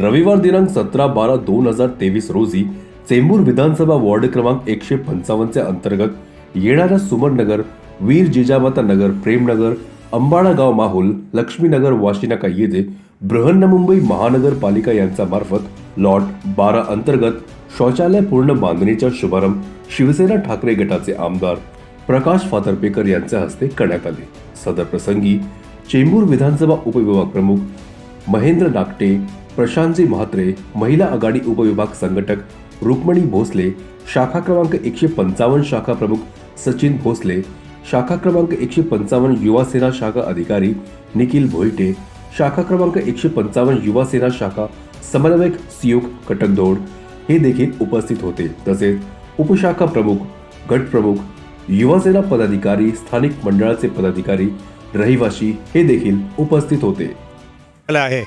रविवार दिनांक सतरा बारा दोन हजार तेवीस रोजी चेंबूर विधानसभा वॉर्ड क्रमांक एकशे पंचावन्नच्या अंतर्गत येणाऱ्या सुमननगर वीर जिजामाता नगर प्रेमनगर अंबाळागाव माहुल लक्ष्मीनगर वाशिनाका येथे बृहन्मुंबई महानगरपालिका यांच्या मार्फत लॉट बारा अंतर्गत शौचालय पूर्ण बांधणीचा शुभारंभ शिवसेना ठाकरे गटाचे आमदार प्रकाश फातर्पेकर यांच्या हस्ते करण्यात आले. सदर प्रसंगी चेंबूर विधानसभा उपविभाग प्रमुख महेंद्र नागटे प्रशांतजी म्हात्रे महिला आघाडी उपविभाग संघटक रुक्मणी भोसले शाखा क्रमांक एकशे पंचावन्न शाखा प्रमुख सचिन भोसले शाखा क्रमांक एकशे पंचावन्न युवा सेना शाखा अधिकारी निखिल भोईटे शाखा क्रमांक एकशे पंचावन्न युवा सेना शाखा समन्वयक सियोग कटकधोड हे देखील उपस्थित होते. तसेच उपशाखा प्रमुख गट प्रमुख युवासेना पदाधिकारी स्थानिक मंडळाचे पदाधिकारी रहिवासी हे देखील उपस्थित होते. आहे.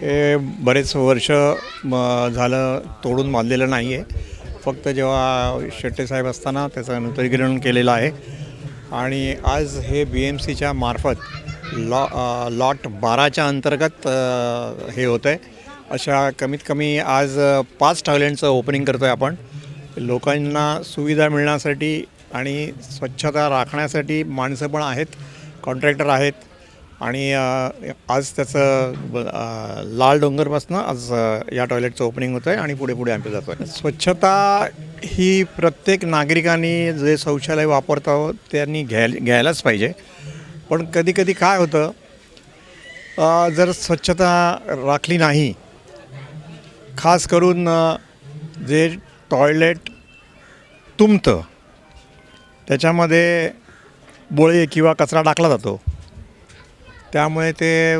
हे बरेच वर्ष म, झालं तोडून बांधलेलं नाही आहे फक्त जेव्हा शेट्टेसाहेब असताना त्याचं नूतनीकरण केलेलं आहे. आणि आज हे बी एम सीच्या मार्फत लॉ लॉट बाराच्या अंतर्गत हे होतं आहे अशा कमीत कमी आज पाच टॉयलेटचं ओपनिंग करतो आहे आपण. लोकांना सुविधा मिळण्यासाठी आणि स्वच्छता राखण्यासाठी माणसं पण आहेत कॉन्ट्रॅक्टर आहेत. आणि आज त्याचं लाल डोंगरपासनं आज या टॉयलेटचं ओपनिंग होतं आहे आणि पुढे पुढे आम्ही जातो आहे स्वच्छता ही प्रत्येक नागरिकांनी जे शौचालय वापरतो त्यांनी घ्याय घ्यायलाच पाहिजे. पण कधी कधी काय होतं जर स्वच्छता राखली नाही खास करून जे टॉयलेट तुमतं त्याच्यामध्ये बोळे किंवा कचरा टाकला जातो त्यामुळे ते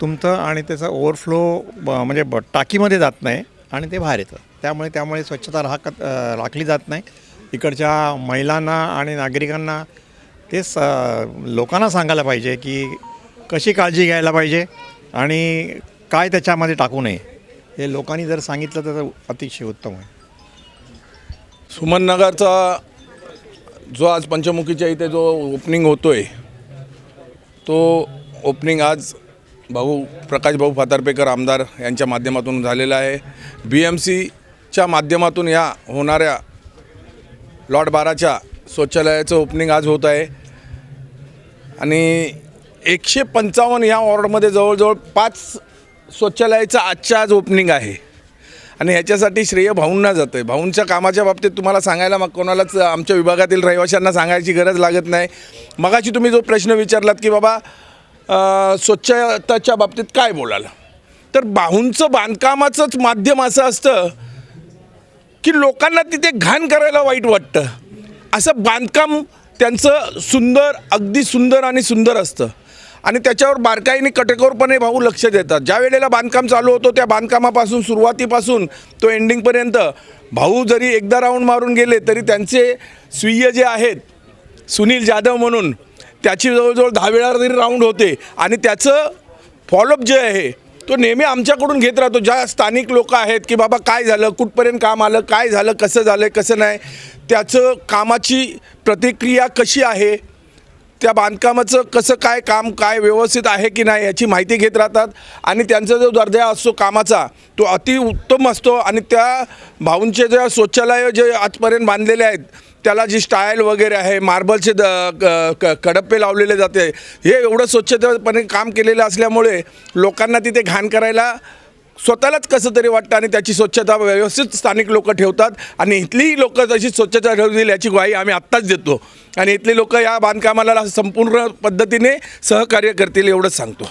तुमचं आणि त्याचा ओव्हरफ्लो ब- म्हणजे ब टाकीमध्ये जात नाही आणि ते बाहेर येतं. त्यामुळे त्यामुळे स्वच्छता राखत राखली जात नाही. इकडच्या महिलांना आणि नागरिकांना ते स लोकांना सांगायला पाहिजे की कशी काळजी घ्यायला पाहिजे आणि काय त्याच्यामध्ये टाकू नये. हे लोकांनी जर सांगितलं तर अतिशय उत्तम आहे. सुमननगरचा जो आज पंचमुखीच्या इथे जो ओपनिंग होतो आहे तो ओपनिंग आज भाऊ प्रकाश भाऊ फातारपेकर आमदार यांच्या माध्यमातून झालेला आहे. बी एम सीच्या माध्यमातून या होणाऱ्या लॉट बाराच्या शौचालयाचं ओपनिंग आज होत आहे. आणि एकशे पंचावन्न या वॉर्डमध्ये जवळजवळ पाच शौचालयाचं आजच्या आज ओपनिंग आहे. आणि ह्याच्यासाठी श्रेय भाऊंना जातं आहे भाऊंच्या कामाच्या बाबतीत तुम्हाला सांगायला मग कोणालाच आमच्या विभागातील रहिवाशांना सांगायची गरज लागत नाही. मगाशी तुम्ही जो प्रश्न विचारलात की बाबा स्वच्छताच्या बाबतीत काय बोलाल? तर भाऊंचं बांधकामाचंच माध्यम असं असतं की लोकांना तिथे घाण करायला वाईट वाटतं. असं बांधकाम त्यांचं सुंदर अगदी सुंदर आणि सुंदर असतं. आणि त्याच्यावर बारकाईने कटेकोरपणे भाऊ लक्ष देतात. ज्या वेळेला बांधकाम चालू होतो त्या बांधकामापासून सुरुवातीपासून तो एंडिंगपर्यंत भाऊ जरी एकदा राऊंड मारून गेले तरी त्यांचे स्वीय जे आहेत सुनील जाधव म्हणून त्याची जवळजवळ दहा वेळा तरी राऊंड होते. आणि त्याचं फॉलोअप जे आहे तो नेहमी आमच्याकडून घेत राहतो. ज्या स्थानिक लोक आहेत की बाबा काय झालं कुठपर्यंत काम आलं काय झालं कसं झालं कसं नाही त्याचं कामाची प्रतिक्रिया कशी आहे त्या बांधकामाचं कसं काय काम काय व्यवस्थित आहे की नाही याची माहिती घेत राहतात. आणि त्यांचा जो दर्जा असतो कामाचा तो अति उत्तम असतो. आणि त्या भाऊंचे जे शौचालय जे आजपर्यंत बांधलेले आहेत त्याला जी स्टाईल वगैरे आहे मार्बलचे द क- क- कडप्पे लावलेले जाते हे एवढं स्वच्छतेपणे काम केलेलं असल्यामुळे लोकांना तिथे घाण करायला स्वतःलाच कसं तरी वाटतं आणि त्याची स्वच्छता व्यवस्थित स्थानिक लोक ठेवतात आणि इथलीही लोक तशी स्वच्छता ठेवतील याची ग्वाही आम्ही आत्ताच देतो. आणि इथली लोक या बांधकामाला संपूर्ण पद्धतीने सहकार्य करतील एवढंच सांगतो.